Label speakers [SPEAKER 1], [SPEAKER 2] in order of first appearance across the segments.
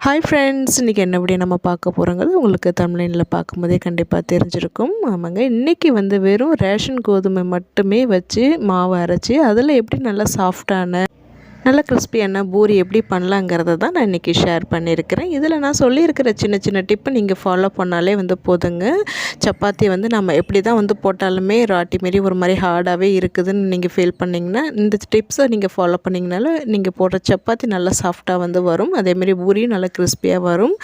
[SPEAKER 1] Hi friends இன்றைக்கி என்ன நம்ம பார்க்க போகிறோங்கிறது உங்களுக்கு தமிழ்நிலையில் பார்க்கும்போதே கண்டிப்பாக தெரிஞ்சிருக்கும். ஆமாங்க இன்றைக்கி வந்து வெறும் ரேஷன் கோதுமை மட்டுமே வச்சு மாவு அரைச்சி அதில் எப்படி நல்லா சாஃப்டான நல்ல கிறிஸ்பியான பூரி எப்படி பண்ணலாங்கிறத தான் நான் இன்றைக்கி ஷேர் பண்ணியிருக்கிறேன். இதில் நான் சொல்லியிருக்கிற சின்ன சின்ன டிப்பு நீங்கள் ஃபாலோ பண்ணாலே வந்து போதுங்க. சப்பாத்தி வந்து நம்ம எப்படி தான் வந்து போட்டாலுமே ராட்டி மாரி ஒரு மாதிரி ஹார்டாகவே இருக்குதுன்னு நீங்கள் ஃபீல் பண்ணிங்கன்னா இந்த டிப்ஸை நீங்கள் ஃபாலோ பண்ணிங்கனாலும் நீங்கள் போடுற சப்பாத்தி நல்லா சாஃப்டாக வந்து வரும். அதேமாரி பூரியும் நல்லா கிறிஸ்பியாக வரும்.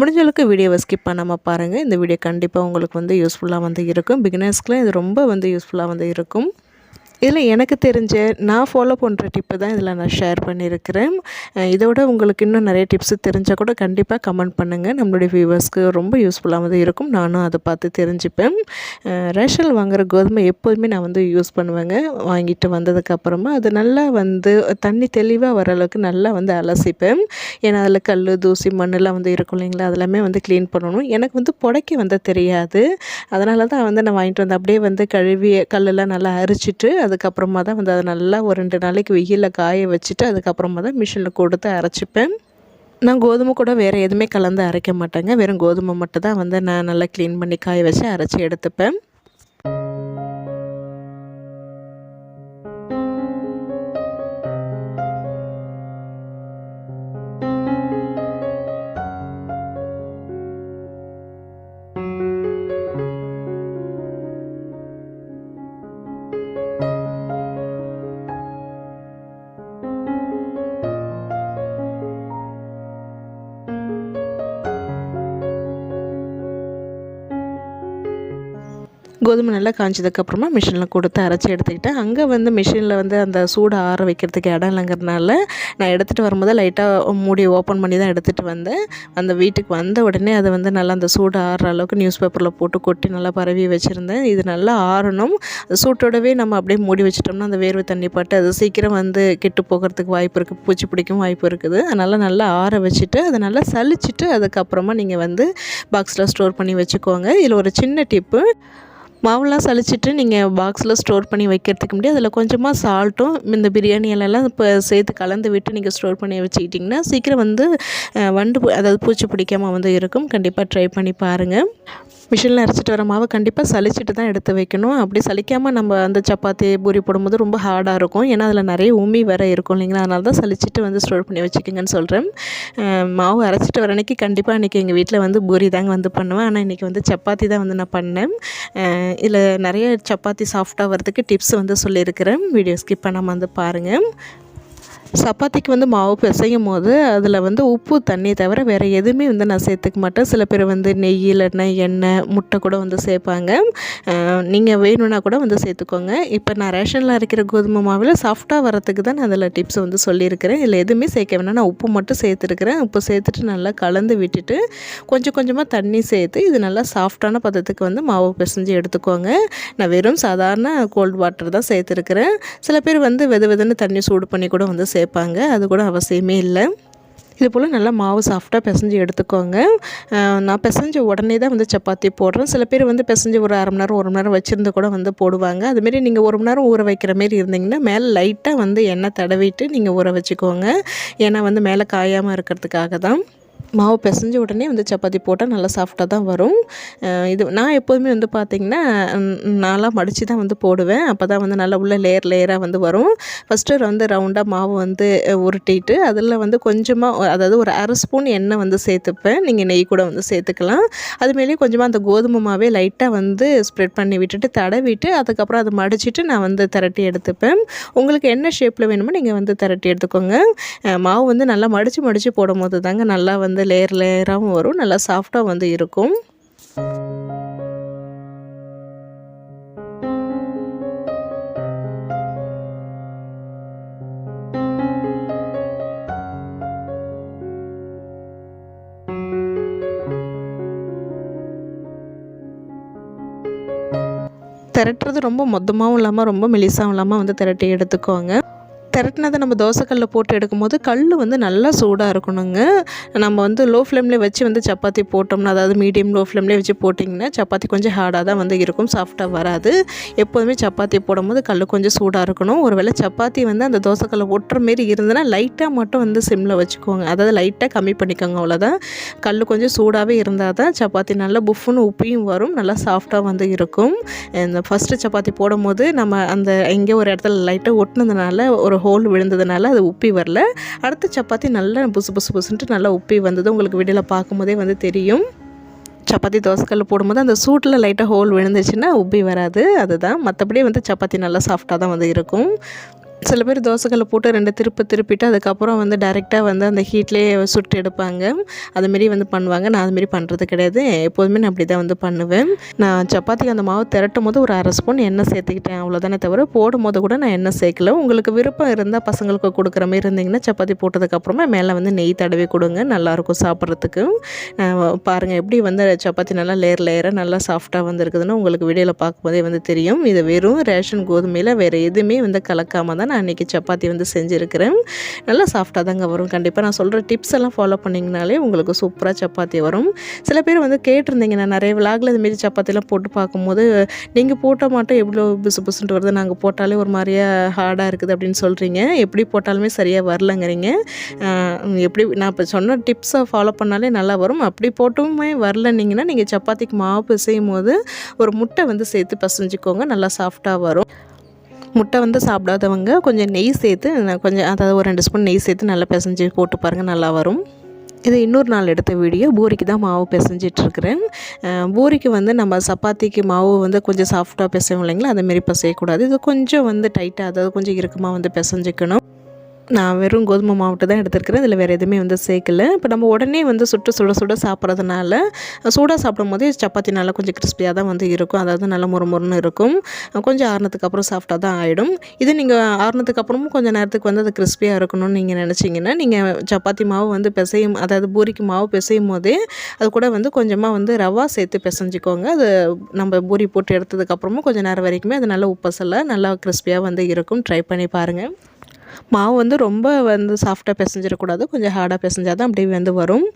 [SPEAKER 1] முடிஞ்சளவுக்கு வீடியோவை ஸ்கிப் பண்ணாமல் பாருங்கள் இந்த வீடியோ கண்டிப்பாக உங்களுக்கு வந்து யூஸ்ஃபுல்லாக வந்து இருக்கும். பிகினர்ஸ்க்குலாம் இது ரொம்ப வந்து யூஸ்ஃபுல்லாக வந்து இருக்கும். இதில் எனக்கு தெரிஞ்ச நான் ஃபாலோ பண்ணுற டிப்பு தான் இதில் நான் ஷேர் பண்ணியிருக்கிறேன். இதோட உங்களுக்கு இன்னும் நிறைய டிப்ஸ் தெரிஞ்சால் கூட கண்டிப்பாக கமெண்ட் பண்ணுங்கள் நம்மளுடைய வியூவர்ஸ்க்கு ரொம்ப யூஸ்ஃபுல்லாக வந்து இருக்கும். நானும் அதை பார்த்து தெரிஞ்சுப்பேன். ரேஷல் வாங்குகிற கோதுமை எப்போதுமே நான் வந்து யூஸ் பண்ணுவேங்க. வாங்கிட்டு வந்ததுக்கப்புறமா அது நல்லா வந்து தண்ணி தெளிவாக வர அளவுக்கு நல்லா வந்து அலசிப்பேன். ஏன்னா அதில் கல் தூசி மண்ணெல்லாம் வந்து இருக்கும் இல்லைங்களா? அதெல்லாமே வந்து க்ளீன் பண்ணணும். எனக்கு வந்து புடைக்க வந்து தெரியாது. அதனால தான் வந்து நான் வாங்கிட்டு வந்து அப்படியே வந்து கழுவி கல்லெல்லாம் நல்லா அரிச்சிட்டு அதுக்கப்புறமா தான் வந்து அதை நல்லா ஒரு ரெண்டு நாளைக்கு வெயிலில் காய வச்சுட்டு அதுக்கப்புறமா தான் மிஷினில் கொடுத்து அரைச்சிப்பேன். நான் கோதுமை கூட வேறு எதுவுமே கலந்து அரைக்க மாட்டேங்க. வெறும் கோதுமை மட்டும் தான் வந்து நான் நல்லா க்ளீன் பண்ணி காய வச்சு அரைச்சி எடுத்துப்பேன். கோதுமை நல்லா காய்ச்சதுக்கப்புறமா மிஷினில் கொடுத்து அரைச்சி எடுத்துக்கிட்டேன் அங்கே வந்து மிஷினில் வந்து அந்த சூடு ஆற வைக்கிறதுக்கு இடம் இல்லைங்கிறதுனால நான் எடுத்துகிட்டு வரும்போது லைட்டாக மூடி ஓப்பன் பண்ணி தான் எடுத்துகிட்டு வந்தேன். அந்த வீட்டுக்கு வந்த உடனே அதை வந்து நல்லா அந்த சூடு ஆறுற அளவுக்கு நியூஸ் பேப்பரில் போட்டு கொட்டி நல்லா பரவி வச்சுருந்தேன். இது நல்லா ஆறணும். சூட்டோடவே நம்ம அப்படியே மூடி வச்சிட்டோம்னா அந்த வேர்வை தண்ணி பட்டு அது சீக்கிரம் வந்து கெட்டு போகிறதுக்கு வாய்ப்பு இருக்குது பூச்சி பிடிக்கும் வாய்ப்பு இருக்குது. அதனால் நல்லா ஆற வச்சுட்டு அதை நல்லா சலிச்சிட்டு அதுக்கப்புறமா நீங்கள் வந்து பாக்ஸில் ஸ்டோர் பண்ணி வச்சுக்கோங்க. இதில் ஒரு சின்ன டிப்பு மாவுலாம் சளிச்சிட்டு நீங்கள் பாக்ஸில் ஸ்டோர் பண்ணி வைக்கிறதுக்கு முன்னாடி அதில் கொஞ்சமாக சால்ட்டும் இந்த பிரியாணி எல்லாம் இப்போ சேர்த்து கலந்து விட்டு நீங்கள் ஸ்டோர் பண்ணி வச்சுக்கிட்டிங்கன்னா சீக்கிரம் வந்து வண்டு அதாவது பூச்சி பிடிக்காமல் வந்து இருக்கும். கண்டிப்பாக ட்ரை பண்ணி பாருங்கள் மிஷினில் அரைச்சிட்டு வர மாவை கண்டிப்பாக சளிச்சிட்டு தான் எடுத்து வைக்கணும். அப்படி சலிக்காமல் நம்ம அந்த சப்பாத்தி பூரி போடும்போது ரொம்ப ஹார்டாக இருக்கும். ஏன்னா அதில் நிறைய உமி வேறு இருக்கும் இல்லைங்களா? அதனால தான் சளிச்சிட்டு வந்து ஸ்டோர் பண்ணி வச்சுக்கோங்கன்னு சொல்கிறேன் மாவு அரைச்சிட்டு வர அன்றைக்கி கண்டிப்பாக அன்றைக்கி எங்கள் வீட்டில் வந்து பூரி தாங்க வந்து பண்ணுவேன். ஆனால் இன்றைக்கி வந்து சப்பாத்தி தான் வந்து நான் பண்ணேன். இதில் நிறைய சப்பாத்தி சாஃப்டாக வரதுக்கு டிப்ஸ் வந்து சொல்லியிருக்கிறேன். வீடியோ ஸ்கிப் பண்ணாமல் வந்து பாருங்கள் சப்பாத்திக்கு வந்து மாவு பிசையும் போது அதில் வந்து உப்பு தண்ணி தவிர வேறு எதுவுமே வந்து நான் சேர்த்துக்க மாட்டேன். சில பேர் வந்து நெய் இல்லைன்னா எண்ணெய் முட்டை கூட வந்து சேர்ப்பாங்க. நீங்கள் வேணும்னா கூட வந்து சேர்த்துக்கோங்க. இப்போ நான் ரேஷனில் அரைக்கிற கோதுமை மாவில் சாஃப்டாக வரத்துக்கு தான் நான் அதில் டிப்ஸ் வந்து சொல்லியிருக்கிறேன். இல்லை எதுவுமே சேர்க்க வேணாம். நான் உப்பு மட்டும் சேர்த்துருக்கிறேன். உப்பு சேர்த்துட்டு நல்லா கலந்து விட்டுட்டு கொஞ்சம் கொஞ்சமாக தண்ணி சேர்த்து இது நல்லா சாஃப்டான பதத்துக்கு வந்து மாவு பிசைஞ்சு எடுத்துக்கோங்க. நான் வெறும் சாதாரண கோல்ட் வாட்டர் தான் சேர்த்துருக்கிறேன். சில பேர் வந்து வெது வெதுன்னு தண்ணி சூடு பண்ணி கூட வந்து சேர்த்து சேர்ப்பாங்க. அது கூட அவசியமே இல்லை. இது போல் நல்லா மாவு சாஃப்டாக பிசைஞ்சு எடுத்துக்கோங்க. நான் பிசைஞ்ச உடனே தான் வந்து சப்பாத்தி போடுறேன். சில பேர் வந்து பிசைஞ்சு ஒரு அரை மணி நேரம் ஒரு மணி நேரம் வச்சுருந்து கூட வந்து போடுவாங்க. அதுமாரி நீங்கள் ஒரு மணி நேரம் ஊற வைக்கிற மாரி இருந்தீங்கன்னா மேலே லைட்டாக வந்து எண்ணெய் தடவிட்டு நீங்கள் ஊற வச்சுக்கோங்க. ஏன்னா வந்து மேலே காயாமல் இருக்கிறதுக்காக தான். மாவு பிசைஞ்ச உடனே வந்து சப்பாத்தி போட்டால் நல்லா சாஃப்டாக தான் வரும். இது நான் எப்போதுமே வந்து பார்த்திங்கன்னா நல்லா மடித்து தான் வந்து போடுவேன். அப்போ தான் வந்து நல்லா உள்ள லேயர் லேயராக வந்து வரும். ஃபஸ்ட்டு வந்து ரவுண்டாக மாவு வந்து உருட்டிட்டு அதில் வந்து கொஞ்சமாக அதாவது ஒரு அரை ஸ்பூன் எண்ணெய் வந்து சேர்த்துப்பேன். நீங்கள் நெய் கூட வந்து சேர்த்துக்கலாம். அதுமாரியே கொஞ்சமாக அந்த கோதுமை மாவே லைட்டாக வந்து ஸ்ப்ரெட் பண்ணி விட்டுட்டு தடவிட்டு அதுக்கப்புறம் அதை மடிச்சுட்டு நான் வந்து திரட்டி எடுத்துப்பேன். உங்களுக்கு என்ன ஷேப்பில் வேணுமோ நீங்கள் வந்து திரட்டி எடுத்துக்கோங்க. மாவு வந்து நல்லா மடித்து மடித்து போடும் போது தாங்க நல்லா வந்து வந்து லேயர் லேயராகவும் வரும். நல்லா சாஃப்டாக வந்து இருக்கும். திரட்டுறது ரொம்ப மொத்தமாகவும் இல்லாமல் ரொம்ப மெலிசாகவும் இல்லாமல் வந்து திரட்டி எடுத்துக்கோங்க. திரட்டினதை நம்ம தோசைக்கல்லில் போட்டு எடுக்கும்போது கல் வந்து நல்லா சூடாக இருக்கணுங்க. நம்ம வந்து லோ ஃப்ளேம்லேயே வச்சு வந்து சப்பாத்தி போட்டோம்னா அதாவது மீடியம் லோ ஃப்ளேம்லேயே வச்சு போட்டிங்கன்னா சப்பாத்தி கொஞ்சம் ஹார்டாக தான் வந்து இருக்கும் சாஃப்டாக வராது. எப்போதுமே சப்பாத்தி போடும்போது கல் கொஞ்சம் சூடாக இருக்கணும். ஒருவேளை சப்பாத்தி வந்து அந்த தோசைக்கல்லை ஒட்டுற மாரி இருந்ததுன்னா லைட்டாக மட்டும் வந்து சிம்மில் வச்சுக்கோங்க. அதாவது லைட்டாக கம்மி பண்ணிக்கோங்க அவ்வளோதான் கல் கொஞ்சம் சூடாகவே இருந்தால் தான் சப்பாத்தி நல்லா புஃப்னு உப்பியும் வரும் நல்லா சாஃப்டாக வந்து இருக்கும். இந்த ஃபஸ்ட்டு சப்பாத்தி போடும்போது நம்ம அந்த எங்கே ஒரு இடத்துல லைட்டாக ஒட்டினதுனால ஒரு ஹோல் விழுந்ததுனால அது உப்பி வரல. அடுத்த சப்பாத்தி நல்லா புசு புசு புசுன்ட்டு நல்லா உப்பி வந்தது. உங்களுக்கு வீடியோவில் பார்க்கும்போதே வந்து தெரியும். சப்பாத்தி தோசைக்கல் போடும்போது அந்த சூட்டில் லைட்டாக ஹோல் விழுந்துச்சுன்னா உப்பி வராது. அதுதான். மற்றபடி வந்து சப்பாத்தி நல்லா சாஃப்டாக தான் வந்து இருக்கும். சில பேர் தோசைக்கல்லை போட்டு ரெண்டு திருப்பு திருப்பிட்டு அதுக்கப்புறம் வந்து டைரெக்டாக வந்து அந்த ஹீட்லேயே சுட்டு எடுப்பாங்க. அதுமாரி வந்து பண்ணுவாங்க. நான் அதுமாரி பண்ணுறது கிடையாது. எப்போதுமே நான் அப்படி தான் வந்து பண்ணுவேன். நான் சப்பாத்திக்கு அந்த மாவு திரட்டும் போது ஒரு அரை ஸ்பூன் எண்ணெய் சேர்த்துக்கிட்டேன். அவ்வளோதானே தவிர போடும் போது கூட நான் எண்ணெய் சேர்க்கல. உங்களுக்கு விருப்பம் இருந்தால் பசங்களுக்கு கொடுக்குற மாதிரி இருந்தீங்கன்னா சப்பாத்தி போட்டதுக்கப்புறமா மேலே வந்து நெய் தடவி கொடுங்க. நல்லாயிருக்கும் சாப்பிட்றதுக்கு. பாருங்கள் எப்படி வந்து சப்பாத்தி நல்லா லேயர் லேயராக நல்லா சாஃப்டாக வந்துருக்குதுன்னு உங்களுக்கு வீடியோவில் பார்க்கும்போதே வந்து தெரியும். இது வெறும் ரேஷன் கோதுமையில் வேறு எதுவுமே வந்து கலக்காமல் தான் நான் இன்றைக்கி சப்பாத்தி வந்து செஞ்சுருக்கிறேன். நல்லா சாஃப்டாக தாங்க வரும். கண்டிப்பாக நான் சொல்கிற டிப்ஸ் எல்லாம் ஃபாலோ பண்ணிங்கனாலே உங்களுக்கு சூப்பராக சப்பாத்தி வரும். சில பேர் வந்து கேட்டிருந்தீங்க நான் நிறைய விலாகில் இதுமாரி சப்பாத்திலாம் போட்டு பார்க்கும்போது நீங்கள் போட்ட மாட்டோம் எவ்வளோ பிசு பிசுன்ட்டு வருது. நாங்கள் போட்டாலே ஒரு மாதிரியா ஹார்டாக இருக்குது அப்படின்னு சொல்கிறீங்க எப்படி போட்டாலுமே சரியாக வரலங்கிறீங்க. எப்படி நான் இப்போ சொன்ன டிப்ஸை ஃபாலோ பண்ணாலே நல்லா வரும். அப்படி போட்டுமே வரலன்னீங்கன்னா நீங்கள் சப்பாத்திக்கு மாவு பிசையும் போது ஒரு முட்டை வந்து சேர்த்து பசஞ்சிக்கோங்க. நல்லா சாஃப்டாக வரும். முட்டை வந்து சாப்பிடாதவங்க கொஞ்சம் நெய் சேர்த்து கொஞ்சம் அதாவது ஒரு ரெண்டு ஸ்பூன் நெய் சேர்த்து நல்லா பிசைஞ்சு போட்டு பாருங்கள் நல்லா வரும். இது இன்னொரு நாள் எடுத்த வீடியோ பூரிக்கு தான் மாவு பிசைஞ்சிட்ருக்கிறேன். பூரிக்கு வந்து நம்ம சப்பாத்திக்கு மாவு வந்து கொஞ்சம் சாஃப்டாக பிசைவோம் இல்லைங்களா? அதேமாரி பிசையக்கூடாது. இது கொஞ்சம் வந்து டைட்டாக அதாவது கொஞ்சம் இறுக்கமாக வந்து பிசைஞ்சிக்கணும். நான் வெறும் கோதுமை மாவட்டம் தான் எடுத்துருக்கிறேன். இதில் வேறு எதுவுமே வந்து சேர்க்கல. இப்போ நம்ம உடனே வந்து சுட்டு சுட சுட சாப்பிட்றதுனால சூடாக சாப்பிடும் போதே சப்பாத்தி நல்லா கொஞ்சம் கிறிஸ்பியாக தான் வந்து இருக்கும். அதாவது நல்லா முறுமுறுன்னு இருக்கும். கொஞ்சம் ஆறுனதுக்கு அப்புறம் சாஃப்டாக தான் ஆகிடும் இது நீங்கள் ஆறுனதுக்கு அப்புறமும் கொஞ்சம் நேரத்துக்கு வந்து அது கிறிஸ்பியாக இருக்கணும்னு நீங்கள் நினச்சிங்கன்னா நீங்கள் சப்பாத்தி மாவு வந்து பிசையும் அதாவது பூரிக்கு மாவு பிசையும் போதே அது கூட வந்து கொஞ்சமாக வந்து ரவா சேர்த்து பிசைஞ்சிக்கோங்க. அது நம்ம பூரி போட்டு எடுத்ததுக்கப்புறமும் கொஞ்சம் நேரம் வரைக்குமே அது நல்லா உப்பசலை நல்லா கிறிஸ்பியாக வந்து இருக்கும். ட்ரை பண்ணி பாருங்கள் மாவு வந்து ரொம்ப வந்து சாஃப்டாக பிசைஞ்சிடக்கூடாது கொஞ்சம் ஹார்டாக பிசைஞ்சால் தான் அப்படியே வந்து வரும்.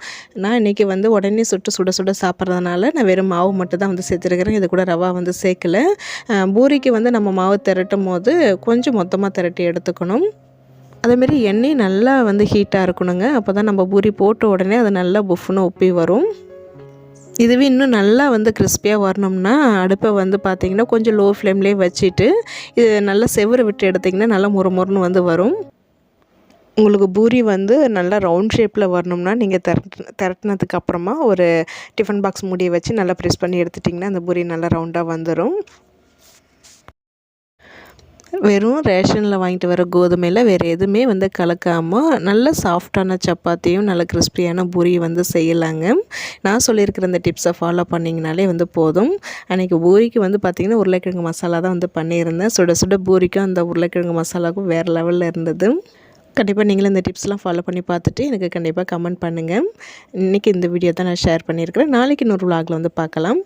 [SPEAKER 1] நான் இன்றைக்கி வந்து உடனே சுட்டு சுட சுட சாப்பிட்றதுனால நான் வெறும் மாவு மட்டும் தான் வந்து சேர்த்துருக்கிறேன் இது கூட ரவா வந்து சேர்க்கல. பூரிக்கு வந்து நம்ம மாவு திரட்டும் போது கொஞ்சம் மொத்தமாக திரட்டி எடுத்துக்கணும். அதேமாரி எண்ணெய் நல்லா வந்து ஹீட்டாக இருக்கணுங்க. அப்போ தான் நம்ம பூரி போட்ட உடனே அது நல்லா புஃப்னு ஒப்பி வரும். இதுவே இன்னும் நல்லா வந்து கிறிஸ்பியாக வரணும்னா அடுப்பை வந்து பார்த்திங்கன்னா கொஞ்சம் லோ ஃப்ளேம்லேயே வச்சுட்டு இது நல்லா செவரு விட்டு எடுத்திங்கன்னா நல்லா முறுமுறுன்னு வந்து வரும். உங்களுக்கு பூரி வந்து நல்லா ரவுண்ட் ஷேப்பில் வரணும்னா நீங்கள் திரட்டு திரட்டினதுக்கு அப்புறமா ஒரு டிஃபன் பாக்ஸ் மூடியை வச்சு நல்லா ப்ரெஸ் பண்ணி எடுத்துட்டிங்கன்னா அந்த பூரி நல்லா ரவுண்டாக வந்துடும் வெறும் ரேஷனில் வாங்கிட்டு வர கோதுமையில் வேறு எதுவுமே வந்து கலக்காமல் நல்ல சாஃப்டான சப்பாத்தியும் நல்ல கிறிஸ்பியான பூரியும் வந்து செய்யலாங்க. நான் சொல்லியிருக்கிற இந்த டிப்ஸை ஃபாலோ பண்ணிங்கனாலே வந்து போதும். அன்றைக்கி பூரிக்கு வந்து பார்த்திங்கன்னா உருளைக்கிழங்கு மசாலா தான் வந்து பண்ணியிருந்தேன். சுட சுட பூரிக்கும் அந்த உருளைக்கிழங்கு மசாலாவுக்கும் வேறு லெவலில் இருந்தது. கண்டிப்பாக நீங்களும் இந்த டிப்ஸ்லாம் ஃபாலோ பண்ணி பார்த்துட்டு எனக்கு கண்டிப்பாக கமெண்ட் பண்ணுங்கள் இன்றைக்கி இந்த வீடியோ தான் நான் ஷேர் பண்ணியிருக்கிறேன். நாளைக்கு இன்னொரு விலாகில் வந்து பார்க்கலாம்.